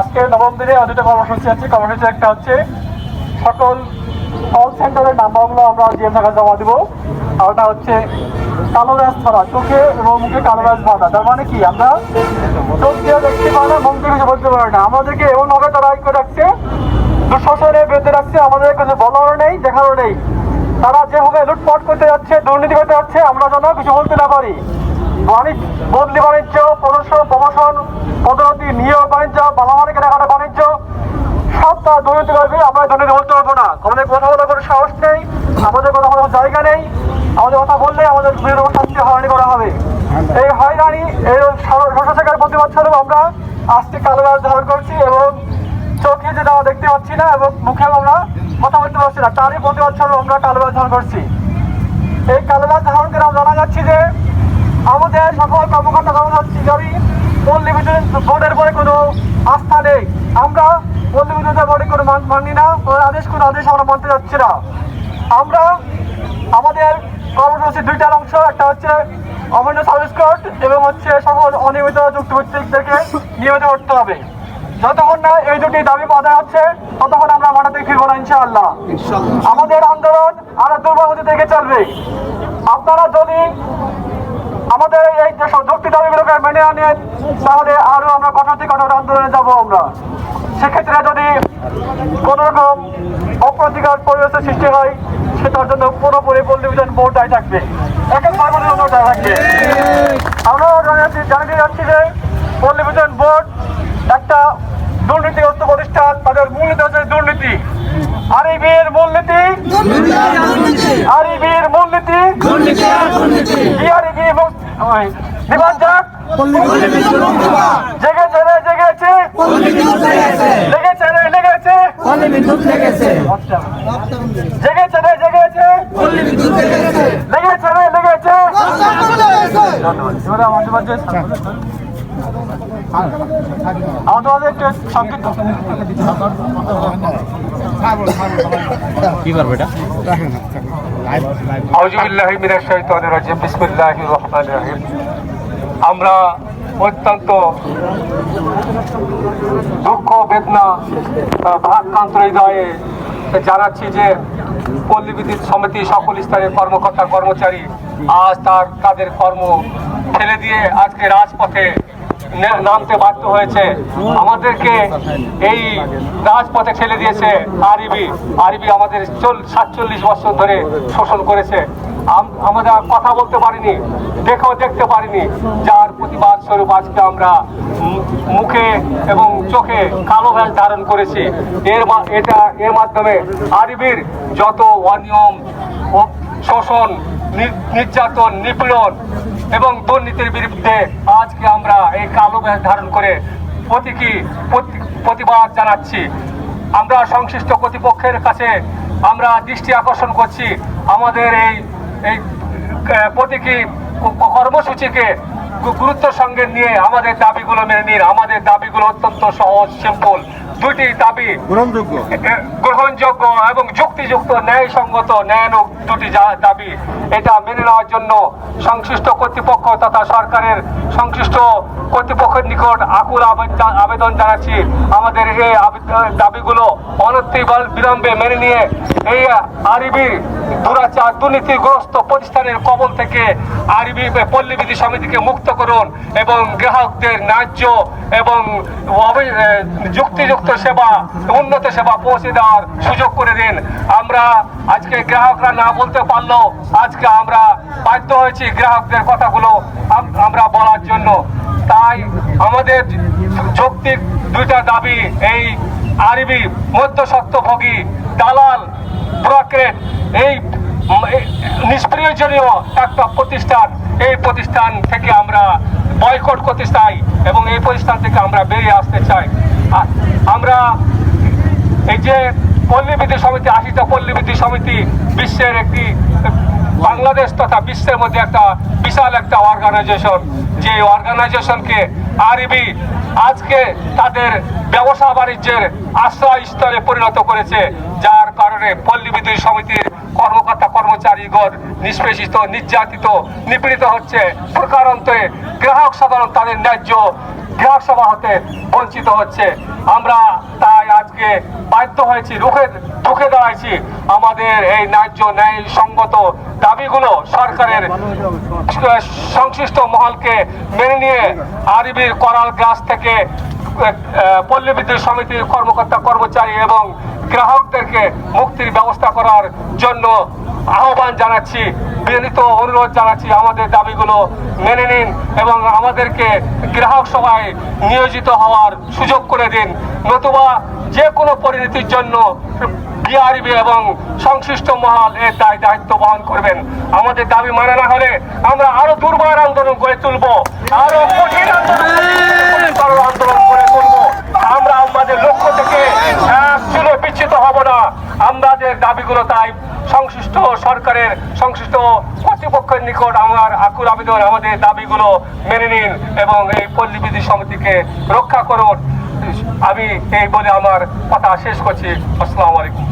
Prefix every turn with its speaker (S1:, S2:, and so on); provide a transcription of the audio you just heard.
S1: আজকে নবম দিনে দুটো কর্মসূচি আছে। কর্মসূচি একটা হচ্ছে সকল কল সেন্টারের নাম্বারগুলো আমরা জিএম থাকা জমা দিব। আর ওটা হচ্ছে কালো ব্যাস ধরা, চোখে এবং মুখে কালো ব্যাস বাঁধা তার মানে কি? আমরা চোখ দিয়ে দেখতে পারি না মন দিয়ে বলতে পারি না। আমাদেরকে এমনভাবে তারা করে রাখছে দুঃশাসনের বিরুদ্ধে রাখছে, আমাদের কিছু বলারও নেই, দেখারও নেই। তারা যেভাবে লুটপাট করতে যাচ্ছে, দুর্নীতি করতে যাচ্ছে, আমরা যেন কিছু বলতে না পারি। বাণিজ্য, বদলি বাণিজ্য প্রদর্শন প্রমোশন, পদোন্নতি, নিয়োগ বাণিজ্য বালামারি কেনাকাটা বাণিজ্য, সব তারা দুর্নীতি করবে, আমরা দুর্নীতি বলতে পারব না। আমাদের কথা বলার কোনো সাহস নেই, আমাদের কথা বলার জায়গা নেই, আমাদের কথা বললে আমাদের বিরোধ শাস্তি হয়রানি করা হবে। এই হয়রানি, এই শস্যশেখার প্রতিবাদ স্বরূপ আমরা আজকে কালো ধারণ করছি এবং চোখে যেটা দেখতে পাচ্ছি না এবং মুখে আমরা কথা বলতে পারছি না। তারই প্রতিবাদ স্বরূপ আমরা কালো ব্যাস ধারণ করছি। এই কালো ব্যাস ধারণ করে আমরা জানা যাচ্ছি যে আমাদের সকল কর্মকর্তা কর্মচারী পল্লী বিদ্যুৎ বোর্ডের পরে কোনো আস্থা নেই। আমরা পল্লী বিদ্যুতের বোর্ডে কোনো মান- না, কোনো আদেশ কোনো আদেশ আমরা মানতে যাচ্ছি না। আমরা আমাদের কর্মসূচির দুইটার অংশ, একটা হচ্ছে অবৈধ সার্ভিস কোড এবং হচ্ছে সকল অনিয়মিত চুক্তিভিত্তিকদেরকে নিয়মিত করতে হবে। যতক্ষণ না এই দুটি দাবি আদায় হচ্ছে ততক্ষণ আমরা মাঠাতে ফিরবো না ইনশাআল্লাহ। আমাদের আন্দোলন আরও দুর্বল থেকে চলবে। আপনারা যদি আমাদের এই যে যুক্তি দাবিগুলোকে মেনে আনেন তাহলে আরও আমরা কঠোর থেকে কঠোর আন্দোলনে যাব আমরা। সেক্ষেত্রে যদি কোন রকম অপ্রতিকার পরিবেশের সৃষ্টি হয় সেটার জন্য পুরোপুরি পল্লিভিশন বোর্ড দায়ী থাকবে। একের জন্য দায়ী থাকবে। আমরা জানিয়ে যাচ্ছি যে পল্লিভিশন বোর্ড একটা দুর্নীতিগ্রস্ত প্রতিষ্ঠান তাদের মূলনীতি হচ্ছে দুর্নীতি আর এই বিয়ের মূলনীতি। আর এই বিয়ের মূলনীতি বিহারি বিমান যাক জেগেছে রে জেগেছে লেগেছে রে লেগেছে। জেগেছে রে জেগেছে লেগেছে রে লেগেছে আমাদের একটু সংক্ষিপ্ত
S2: কি করবে এটা?
S1: আমরা অত্যন্ত দুঃখ বেদনা ভারাক্রান্ত হৃদয়ে জানাচ্ছি যে পল্লী বিদ্যুৎ সমিতি সকল স্তরের কর্মকর্তা কর্মচারী আজ তার তাদের কর্ম ফেলে দিয়ে আজকে রাজপথে নামতে বাধ্য হয়েছে। আমাদেরকে এই রাজপথে ঠেলে দিয়েছে আরইবি আরইবি আমাদের চল, সাতচল্লিশ বছর ধরে শোষণ করেছে। আম- আমরা কথা বলতে পারিনি, দেখেও দেখতে পারিনি। যার প্রতিবাদ স্বরূপ আজকে আমরা মুখে এবং চোখে কালো ভ্যাস ধারণ করেছি। এর এটা, এর মাধ্যমে আরবির যত অনিয়ম শোষণ নির্যাতন, নিপীড়ন এবং দুর্নীতির বিরুদ্ধে আজকে আমরা এই কালো ব্যাগ ধারণ করে প্রতীকী প্রতি- প্রতিবাদ জানাচ্ছি। আমরা সংশ্লিষ্ট কর্তৃপক্ষের কাছে আমরা দৃষ্টি আকর্ষণ করছি আমাদের এই এই প্রতীকী কর্মসূচিকে গু- গুরুত্বের সঙ্গে নিয়ে আমাদের দাবিগুলো মেনে নিন। আমাদের দাবিগুলো অত্যন্ত সহজ সিম্পল দুইটি দাবি।
S2: গ্রহণযোগ্য।
S1: গ্রহণযোগ্য এবং যুক্তিযুক্ত ন্যায়সঙ্গত ন্যায়ানুক দুটি দাবি এটা মেনে নেওয়ার জন্য সংশ্লিষ্ট কর্তৃপক্ষ তথা সরকারের সংশ্লিষ্ট কর্তৃপক্ষের নিকট আকুল আবেদন জানাচ্ছি। আমাদের এই দাবিগুলো অনতি বিলম্বে মেনে নিয়ে এই আরবি দুরাচার দুর্নীতিগ্রস্ত প্রতিষ্ঠানের কবল থেকে আরবি পল্লীবিধি সমিতিকে মুক্ত করুন এবং গ্রাহকদের ন্যায্য এবং যুক্তিযুক্ত সেবা, উন্নত সেবা পৌঁছে দেওয়ার সুযোগ করে দিন। আমরা আজকে গ্রাহকরা না বলতে পারলেও আজকে আমরা বাধ্য হয়েছি গ্রাহকদের কথাগুলো আমরা বলার জন্য। তাই আমাদের যৌক্তিক দুইটা দাবি, এই আরবি মধ্যস্বত্বভোগী দালাল ব্রকেট, এই নিষ্প্রয়োজনীয় একটা প্রতিষ্ঠান। এই প্রতিষ্ঠান থেকে আমরা বয়কট করতে চাই এবং এই প্রতিষ্ঠান থেকে আমরা বেরিয়ে আসতে চাই। আমরা এই যে পল্লী সমিতি, আশিটা পল্লী সমিতি বিশ্বের একটি বাংলাদেশ তথা বিশ্বের মধ্যে একটা বিশাল একটা অর্গানাইজেশন যে অর্গানাইজেশনকে আরবি আজকে তাদের ব্যবসা বাণিজ্যের আশ্রয় স্তরে পরিণত করেছে, যার কারণে পল্লী সমিতির কর্মকর্তা কর্মচারীগণ নিষ্পেষিত, নির্যাতিত, নিপীড়িত হচ্ছে। প্রকারান্তে গ্রাহক সাধারণ তাদের ন্যায্য গ্রাহক সভা হতে বঞ্চিত হচ্ছে। আমরা তাই আজকে বাধ্য হয়েছি, রুখে রুখে দাঁড়াইছি। আমাদের এই ন্যায্য ন্যায় সঙ্গত দাবিগুলো সরকারের সংশ্লিষ্ট মহলকে মেনে নিয়ে আরবির করাল গ্লাস থেকে পল্লী বিদ্যুৎ সমিতির কর্মকর্তা, কর্মচারী এবং গ্রাহকদেরকে মুক্তির ব্যবস্থা করার জন্য আহ্বান জানাচ্ছি বিনীত অনুরোধ জানাচ্ছি আমাদের দাবিগুলো মেনে নিন এবং আমাদেরকে গ্রাহক সভায় নিয়োজিত হওয়ার সুযোগ করে দিন। নতুবা যে কোনো পরিণতির জন্য বিআরবি এবং সংশ্লিষ্ট মহল এর দায় দায়িত্ব বহন করবেন। আমাদের দাবি মানে না হলে আমরা আরও দুর্বার আন্দোলন গড়ে তুলবো। আরও কঠিন আন্দোলন আন্দোলন করে তুলবো আমরা আমাদের লক্ষ্য থেকে এক চুলো বিচ্ছিত হব না আমাদের দাবিগুলো তাই সংশ্লিষ্ট সরকারের, সংশ্লিষ্ট কর্তৃপক্ষের নিকট আমার আকুল আবেদন, আমাদের দাবিগুলো মেনে নিন এবং এই পল্লীবিধি সমিতিকে রক্ষা করুন। আমি এই বলে আমার কথা শেষ করছি। আসসালামু আলাইকুম।